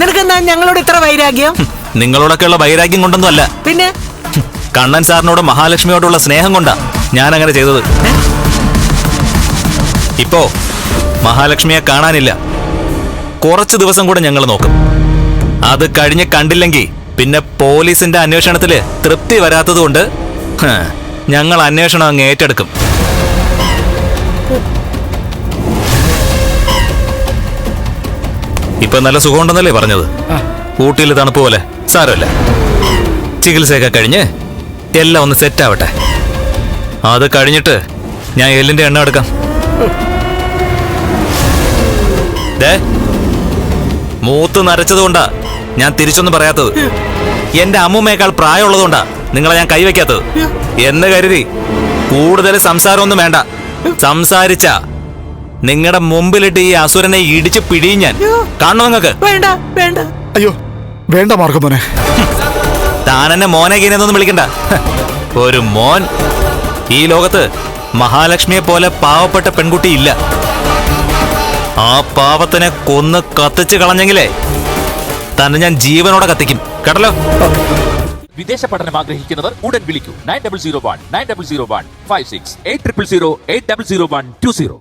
നിനക്കെന്താ ഞങ്ങളോട് ഇത്ര വൈരാഗ്യം? നിങ്ങളോടൊക്കെയുള്ള വൈരാഗ്യം കൊണ്ടൊന്നും അല്ല. പിന്നെ? കണ്ണൻ സാറിനോട് മഹാലക്ഷ്മിയോടുള്ള സ്നേഹം കൊണ്ടാ ഞാൻ അങ്ങനെ ചെയ്തത് ഇപ്പോ മഹാലക്ഷ്മിയെ കാണാനില്ല. കുറച്ച് ദിവസം കൂടെ ഞങ്ങൾ നോക്കും. അത് കഴിഞ്ഞ് കണ്ടില്ലെങ്കിൽ പിന്നെ പോലീസിന്റെ അന്വേഷണത്തിൽ തൃപ്തി വരാത്തതുകൊണ്ട് കൊണ്ട് ഞങ്ങൾ അന്വേഷണം അങ്ങ് ഏറ്റെടുക്കും. ഇപ്പൊ നല്ല സുഖമുണ്ടെന്നല്ലേ പറഞ്ഞത്? ഊട്ടിയിൽ തണുപ്പ് പോലെ സാരമല്ല. ചികിത്സയൊക്കെ കഴിഞ്ഞ് എല്ലാം ഒന്ന് സെറ്റ് ആവട്ടെ. അത് കഴിഞ്ഞിട്ട് ഞാൻ എല്ലിന്റെ എണ്ണ എടുക്കാം. ദേ, മൂത്ത് നരച്ചതുകൊണ്ടാ ഞാൻ തിരിച്ചൊന്നും പറയാത്തത്. എന്റെ അമ്മൂമ്മയേക്കാൾ പ്രായമുള്ളതുകൊണ്ടാ നിങ്ങളെ ഞാൻ കൈവയ്ക്കാത്തത്. എന്ന് കരുതി കൂടുതൽ സംസാരമൊന്നും വേണ്ട. സംസാരിച്ച നിങ്ങളുടെ മുമ്പിലിട്ട് ഈ അസുരനെ ഇടിച്ച് പിടിയും ഞാൻ. കാണണോ നിങ്ങൾക്ക്? വേണ്ട വേണ്ട. അയ്യോ വേണ്ട മാർഗം മോനെ. താനെന്നെ മോനെ ഗീനെന്നൊന്നും വിളിക്കണ്ട. ഒരു മോൻ ഈ ലോകത്ത് മഹാലക്ഷ്മിയെ പോലെ പാവപ്പെട്ട പെൺകുട്ടി ഇല്ല. ആ പാവത്തിനെ കൊന്ന് കത്തിച്ചു കളഞ്ഞെങ്കിലേ തന്നെ ഞാൻ ജീവനോടെ കത്തിക്കും. കേട്ടല്ലോ? വിദേശ പഠനം ആഗ്രഹിക്കുന്നവർ ഉടൻ വിളിക്കൂ. Nine double zero one nine double zero one five six eight triple zero eight double zero one two zero.